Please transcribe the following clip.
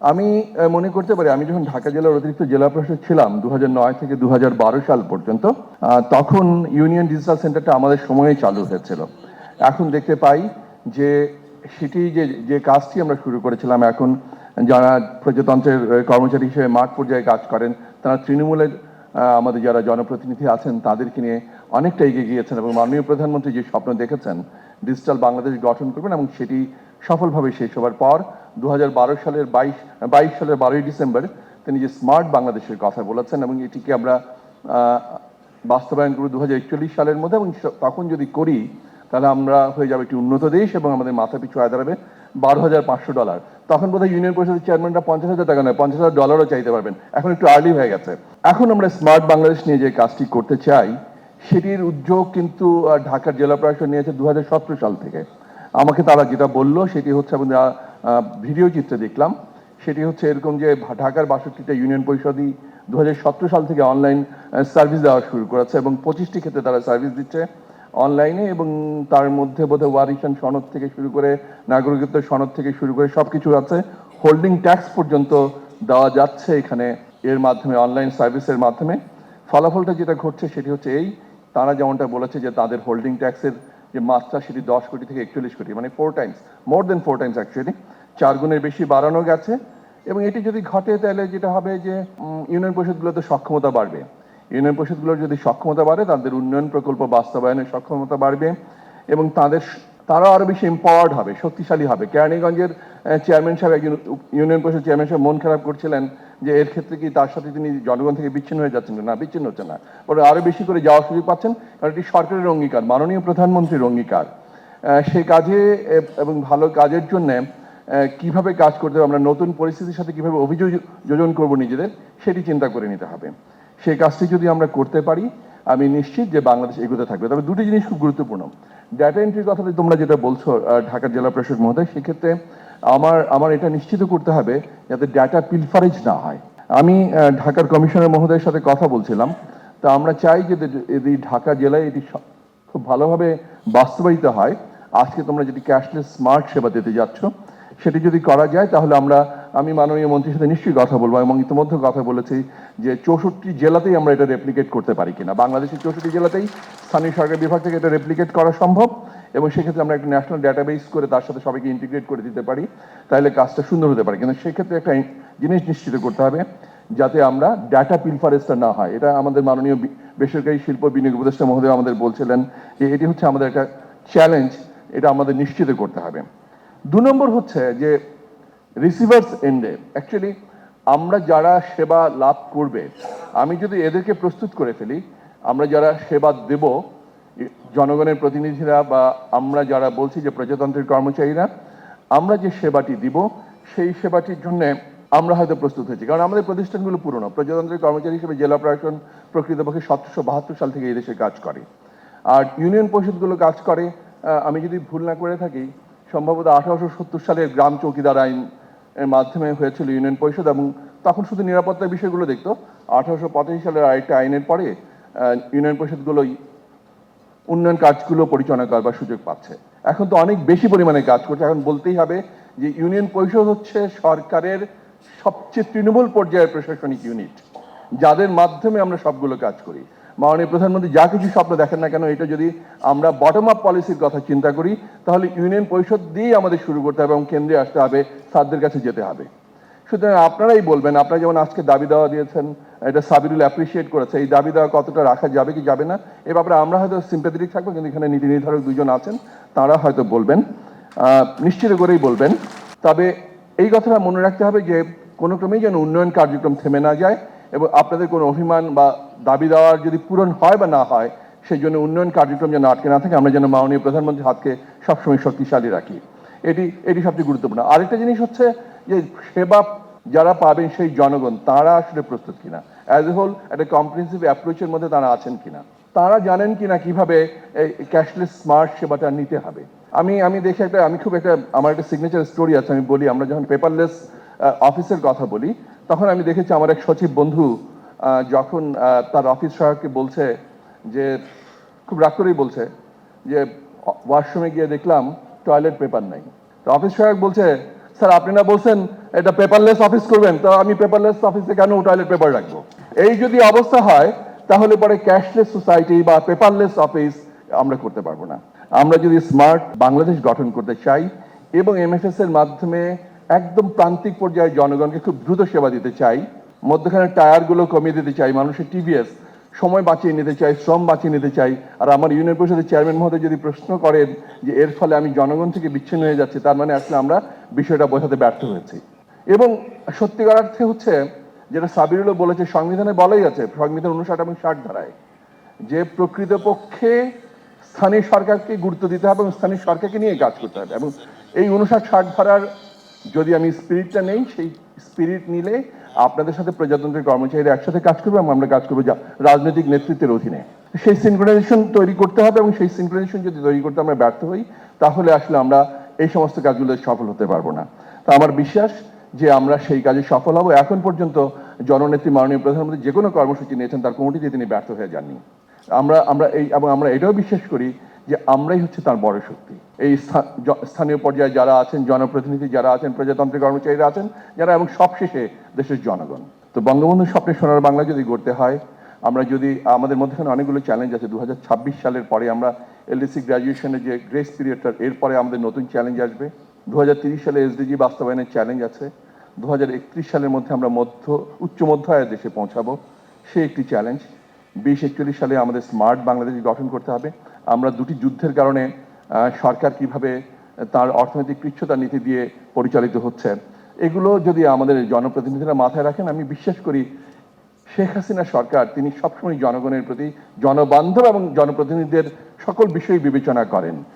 আমি মনে করতে পারি, আমি যখন ঢাকা জেলার অতিরিক্ত জেলা প্রশাসক ছিলাম দু নয় থেকে দু হাজার বারো সাল পর্যন্ত তখন ইউনিয়ন ডিজিটাল সেন্টারটা আমাদের সময়ে চালু হয়েছিল। এখন দেখতে পাই যে সেটি যে যে কাজটি আমরা শুরু করেছিলাম, এখন যারা প্রজাতন্ত্রের কর্মচারী হিসেবে মাঠ পর্যায়ে কাজ করেন, তারা তৃণমূলের আমাদের যারা জনপ্রতিনিধি আছেন, তাদেরকে নিয়ে অনেকটা এগিয়ে গিয়েছেন এবং মাননীয় প্রধানমন্ত্রী যে স্বপ্ন দেখেছেন, ডিজিটাল বাংলাদেশ গঠন করবেন এবং সেটি সফলভাবে শেষ হওয়ার পর দু হাজার বারো সালের বাইশ বাইশ সালের বারোই ডিসেম্বর তিনি যে স্মার্ট বাংলাদেশের কথা বলেছেন এবং এটিকে আমরা বাস্তবায়ন করব দু সালের মধ্যে এবং তখন যদি করি, তাহলে আমরা হয়ে যাবে একটি উন্নত দেশ এবং আমাদের মাথা পিছু আয় দাঁড়াবে বারো হাজার পাঁচশো ডলার। তখন বোধহয় ইউনিয়ন পরিষদের চেয়ারম্যানরা পঞ্চাশ হাজার টাকা নয়, পঞ্চাশ হাজার ডলারও চাইতে পারবেন। এখন একটু আর্লি হয়ে গেছে। এখন আমরা স্মার্ট বাংলাদেশ নিয়ে যে কাজটি করতে চাই, সেটির উদ্যোগ কিন্তু ঢাকার জেলা প্রশাসন নিয়েছে দু হাজার সতেরো সাল থেকে। আমাকে তারা যেটা বলল সেটি হচ্ছে আহ, ভিডিও চিত্রে দেখলাম। সেটি হচ্ছে এরকম যে ঢাকার বাষট্টিটা ইউনিয়ন পরিষদই দু হাজার সতেরো সাল থেকে অনলাইন সার্ভিস দেওয়া শুরু করেছে এবং পঁচিশটি ক্ষেত্রে তারা সার্ভিস দিচ্ছে অনলাইনে এবং তার মধ্যে বোধহয় ওয়ারিশন সনদ থেকে শুরু করে নাগরিকত্ব সনদ থেকে শুরু করে সব কিছু আছে। হোল্ডিং ট্যাক্স পর্যন্ত দেওয়া যাচ্ছে এখানে এর মাধ্যমে অনলাইন সার্ভিসের মাধ্যমে। ফলাফলটা যেটা ঘটছে সেটি হচ্ছে এই। তারা যেমনটা বলেছে যে তাদের হোল্ডিং ট্যাক্সের যে মাত্রা সেটি দশ কোটি থেকে একচল্লিশ কোটি মানে four times more than four times actually চার গুণের বেশি বাড়ানো গেছে। এবং এটি যদি ঘটে তাহলে যেটা হবে যে ইউনিয়ন পরিষদগুলোতে সক্ষমতা বাড়বে। ইউনিয়ন পরিষদগুলোর যদি সক্ষমতা বাড়ে, তাদের উন্নয়ন প্রকল্প বাস্তবায়নের সক্ষমতা বাড়বে এবং তাদের তারা আরও বেশি এম্পাওয়ার্ড হবে, শক্তিশালী হবে। কেরানীগঞ্জের চেয়ারম্যান সাহেব, একজন ইউনিয়ন পরিষদ চেয়ারম্যান সাহেব মন খারাপ করছিলেন যে এর ক্ষেত্রে কি তার সাথে তিনি জনগণ থেকে বিচ্ছিন্ন হয়ে যাচ্ছেন না, বিচ্ছিন্ন হচ্ছে না। পরে আরও বেশি করে যাওয়ার সুযোগ পাচ্ছেন, কারণ এটি সরকারের অঙ্গীকার, মাননীয় প্রধানমন্ত্রীর অঙ্গীকার। সেই কাজে এবং ভালো কাজের জন্য কীভাবে কাজ করতে হবে, আমরা নতুন পরিস্থিতির সাথে কীভাবে অভিযোজন করব নিজেদের, সেটি চিন্তা করে নিতে হবে। সেই কাজটি যদি আমরা করতে পারি, আমি নিশ্চিত যে বাংলাদেশ এগোতে থাকবে। তবে দুটি জিনিস খুব গুরুত্বপূর্ণ। ডাটা এন্ট্রির কথাটা তোমরা যেটা বলছো ঢাকার জেলা প্রশাসক মহোদয়, সেক্ষেত্রে আমার আমার এটা নিশ্চিত করতে হবে যাতে ডাটা পিলফারেজ না হয়। আমি ঢাকার কমিশনার মহোদয়ের সাথে কথা বলছিলাম। তা আমরা চাই যে যদি ঢাকা জেলায় এটি খুব ভালোভাবে বাস্তবায়িত হয়, আজকে তোমরা যদি ক্যাশলেস স্মার্ট সেবা দিতে যাচ্ছ, সেটি যদি করা যায়, তাহলে আমরা আমি মাননীয় মন্ত্রীর সাথে নিশ্চয়ই কথা বলব এবং ইতিমধ্যে কথা বলেছি যে চৌষট্টি জেলাতেই আমরা এটা রেপ্লিকেট করতে পারি কিনা। বাংলাদেশের চৌষট্টি জেলাতেই স্থানীয় সরকার বিভাগ থেকে এটা রেপ্লিকেট করা সম্ভব এবং সেক্ষেত্রে আমরা একটা ন্যাশনাল ডাটাবেস করে তার সাথে সবাইকে ইন্টিগ্রেট করে দিতে পারি, তাহলে কাজটা সুন্দর হতে পারে। কিন্তু সেক্ষেত্রে একটা জিনিস নিশ্চিত করতে হবে যাতে আমরা ডাটা পিলফারেজটা না হয়। এটা আমাদের মাননীয় বেসরকারি শিল্প বিনিয়োগ উপদেষ্টা মহোদয় আমাদের বলছিলেন যে এটি হচ্ছে আমাদের একটা চ্যালেঞ্জ এটা আমাদের নিশ্চিত করতে হবে। দু নম্বর হচ্ছে যে রিসিভার্স এন্ডে অ্যাকচুয়ালি আমরা যারা সেবা লাভ করবে, আমি যদি এদেরকে প্রস্তুত করে ফেলি, আমরা যারা সেবা দেব জনগণের প্রতিনিধিরা বা আমরা যারা বলছি যে প্রজাতন্ত্রের কর্মচারীরা, আমরা যে সেবাটি দিব, সেই সেবাটির জন্য আমরা হয়তো প্রস্তুত হয়েছি। কারণ আমাদের প্রতিষ্ঠানগুলো পুরনো। প্রজাতন্ত্রের কর্মচারী হিসেবে জেলা প্রশাসন প্রকৃতপক্ষে সতেরোশো বাহাত্তর সাল থেকে এই দেশে কাজ করে। আর ইউনিয়ন পরিষদগুলো কাজ করে আমি যদি ভুল না করে থাকি, সম্ভবত আঠারোশো সত্তর সালের গ্রাম চৌকিদার আইন মাধ্যমে হয়েছিল ইউনিয়ন পরিষদ এবং তখন শুধু নিরাপত্তার বিষয়গুলো দেখতো। আঠারোশো পঁচাশি সালের আরেকটা আইনের পরে ইউনিয়ন পরিষদগুলো উন্নয়ন কাজগুলো পরিচালনা করবার সুযোগ পাচ্ছে। এখন তো অনেক বেশি পরিমাণে কাজ করছে। এখন বলতেই হবে যে ইউনিয়ন পরিষদ হচ্ছে সরকারের সবচেয়ে তৃণমূল পর্যায়ের প্রশাসনিক ইউনিট যাদের মাধ্যমে আমরা সবগুলো কাজ করি। মাননীয় প্রধানমন্ত্রী, যা কিছু স্বপ্ন দেখেন না কেন, এটা যদি আমরা বটম আপ পলিসির কথা চিন্তা করি, তাহলে ইউনিয়ন পরিষদ দিয়েই আমাদের শুরু করতে হবে এবং কেন্দ্রে আসতে হবে সারদের কাছে যেতে হবে। সুতরাং আপনারাই বলবেন, আপনারা যেমন আজকে দাবি দেওয়া দিয়েছেন, এটা সাবিরুল অ্যাপ্রিসিয়েট করেছে, এই দাবি দেওয়া কতটা রাখা যাবে কি যাবে না, এ ব্যাপারে আমরা হয়তো সিম্পেথেটিক থাকব, কিন্তু এখানে নীতি নির্ধারক দুজন আছেন, তারা হয়তো বলবেন নিশ্চিত করেই বলবেন। তবে এই কথাটা মনে রাখতে হবে যে কোনো ক্রমেই যেন উন্নয়ন কার্যক্রম থেমে না যায় এবং আপনাদের কোনো অভিমান বা দাবি দেওয়ার যদি পূরণ হয় বা না হয়, সেই জন্য উন্নয়ন কার্যক্রম যেন আটকে না থাকে, আমরা যেন মাননীয় প্রধানমন্ত্রীর হাতকে সবসময় শক্তিশালী রাখি। এটি এটি সবচেয়ে গুরুত্বপূর্ণ। আরেকটা জিনিস হচ্ছে যে সেবা যারা পাবেন সেই জনগণ, তারা আসলে প্রস্তুত কিনা? অ্যাজ এ হোল একটা কম্প্রিহেন্সিভ অ্যাপ্রোচের মধ্যে তারা আছেন কিনা? তারা জানেন কিনা কীভাবে এই ক্যাশলেস স্মার্ট সেবাটা নিতে হবে? আমি আমি দেখে একটা, আমি খুব একটা, আমার একটা সিগনেচার স্টোরি আছে, আমি বলি, আমরা যখন পেপারলেস অফিসের কথা বলি, তখন আমি দেখেছি আমার এক সচিব বন্ধু যখন তার অফিস সহায়ককে বলছে যে, খুব রাগ করেই বলছে যে ওয়াশরুমে গিয়ে দেখলাম টয়লেট পেপার নাই। তো অফিস সহায়ক বলছে, স্যার, আপনি না বলছেন এটা পেপারলেস অফিস করবেন, তো আমি পেপারলেস অফিসে কেন টয়লেট পেপার রাখব? এই যদি অবস্থা হয়, তাহলে পরে ক্যাশলেস সোসাইটি বা পেপারলেস অফিস আমরা করতে পারব না। আমরা যদি স্মার্ট বাংলাদেশ গঠন করতে চাই এবং এমএফএস এর মাধ্যমে একদম প্রান্তিক পর্যায়ে জনগণকে খুব দ্রুত সেবা দিতে চাই। মধ্যখানে টায়ারগুলো কমিয়ে দিতে চাই, মানুষের টিভিএস সময় বাঁচিয়ে নিতে চাই, শ্রম বাঁচিয়ে নিতে চাই। আর আমার ইউনিয়ন পরিষদের চেয়ারম্যান মহোদয় যদি প্রশ্ন করেন যে এর ফলে আমি জনগণ থেকে বিচ্ছিন্ন হয়ে যাচ্ছি, তার মানে আসলে আমরা বিষয়টা বোঝাতে ব্যর্থ হয়েছি। এবং সত্যিকার অর্থে হচ্ছে, যেটা সাবিরুলও বলেছে, সংবিধানে বলাই আছে, সংবিধান উনষাট এবং ষাট ধারায়, যে প্রকৃতপক্ষে স্থানীয় সরকারকে গুরুত্ব দিতে হবে এবং স্থানীয় সরকারকে নিয়ে কাজ করতে হবে। এবং এই উনষাট, ষাট ধারার যদি আমি স্পিরিটটা নেই, সেই স্পিরিট নিলে আপনাদের সাথে প্রজাতন্ত্রের কর্মচারীরা একসাথে কাজ করবে এবং আমরা কাজ করব রাজনৈতিক নেতৃত্বের অধীনে। সেই সিনক্রোনাইজেশন তৈরি করতে হবে এবং সেই সিনক্রোনাইজেশন যদি তৈরি করতে আমরা ব্যর্থ হই, তাহলে আসলে আমরা এই সমস্ত কাজগুলো সফল হতে পারব না। তা আমার বিশ্বাস যে আমরা সেই কাজে সফল হব। এখন পর্যন্ত জননেত্রী মাননীয় প্রধানমন্ত্রী যে কোনো কর্মসূচি নিয়েছেন, তার কোনোটিতে তিনি ব্যর্থ হয়ে যাননি। আমরা আমরা এই, এবং আমরা এটাও বিশ্বাস করি যে আমরাই হচ্ছে তার বড় শক্তি। জ- স্থানীয় পর্যায়ে যারা আছেন, জনপ্রতিনিধি যারা আছেন, প্রজাতান্ত্রিক কর্মচারীরা আছেন, যারা এবং সবশেষে দেশের জনগণ। তো বঙ্গবন্ধুর স্বপ্নে সোনার বাংলা যদি গড়তে হয়, আমরা যদি, আমাদের মধ্যখানে অনেকগুলো চ্যালেঞ্জ আছে। দু হাজার ছাব্বিশ সালের পরে আমরা এলডিসি গ্র্যাজুয়েশনের যে গ্রেস পিরিয়ডটা এরপরে আমাদের নতুন চ্যালেঞ্জ আসবে। দু সালে এসডিজি বাস্তবায়নের চ্যালেঞ্জ আছে। দু হাজার একত্রিশ সালের মধ্যে আমরা মধ্য, উচ্চ মধ্য আয়ের দেশে পৌঁছাবো। সে একটি চ্যালেঞ্জ বিশ একচল্লিশ সালে আমাদের স্মার্ট বাংলাদেশ গঠন করতে হবে। আমরা দুটি যুদ্ধের কারণে সরকার কীভাবে তার অর্থনৈতিক কৃচ্ছতা নীতি দিয়ে পরিচালিত হচ্ছে, এগুলো যদি আমাদের জনপ্রতিনিধিরা মাথায় রাখেন, আমি বিশ্বাস করি শেখ হাসিনা সরকার, তিনি সবসময় জনগণের প্রতি জনবান্ধব এবং জনপ্রতিনিধিদের সকল বিষয় বিবেচনা করেন।